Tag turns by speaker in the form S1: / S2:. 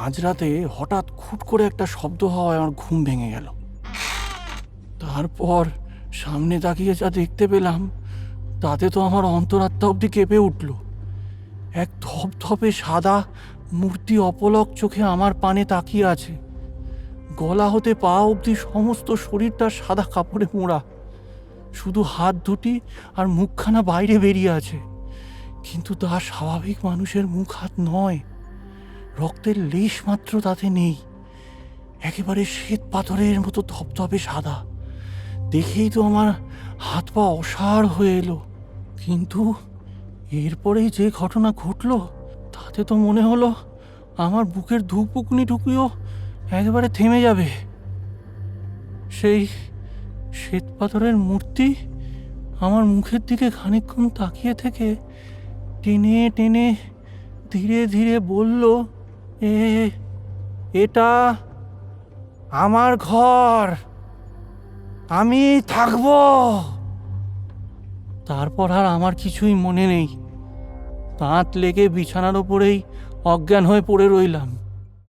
S1: মাঝরাতে হঠাৎ খুট করে একটা শব্দ হওয়ায় আমার ঘুম ভেঙে গেল। তারপর সামনে তাকিয়ে যা দেখতে পেলাম, তাতে তো আমার অন্তরাত্মা অবধি কেঁপে উঠল। এক ধপধপে সাদা মূর্তি অপলক চোখে আমার পানে তাকিয়ে আছে। গলা হতে পা অবধি সমস্ত শরীরটা সাদা কাপড়ে মোড়া। শুধু হাত দুটি আর মুখখানা বাইরে বেরিয়ে আছে। কিন্তু তা স্বাভাবিক মানুষের মুখ হাত নয়। রক্তের লেশ মাত্র তাতে নেই। একেবারে শ্বেত পাথরের মতো ধপধপে সাদা। দেখেই তো আমার হাত পা অসাড় হয়ে এলো। কিন্তু এরপরেই যে ঘটনা ঘটলো, তাতে তো মনে হলো আমার বুকের ধুপুকুনি টুকুও একেবারে থেমে যাবে। সেই শ্বেত পাথরের মূর্তি আমার মুখের দিকে খানিকক্ষণ তাকিয়ে থেকে টেনে টেনে ধীরে ধীরে বলল এ, এটা আমার ঘর। আমি থাকব। তারপর আর আমার কিছুই মনে নেই। তাঁত লেগে বিছানার ওপরেই অজ্ঞান হয়ে পড়ে রইলাম।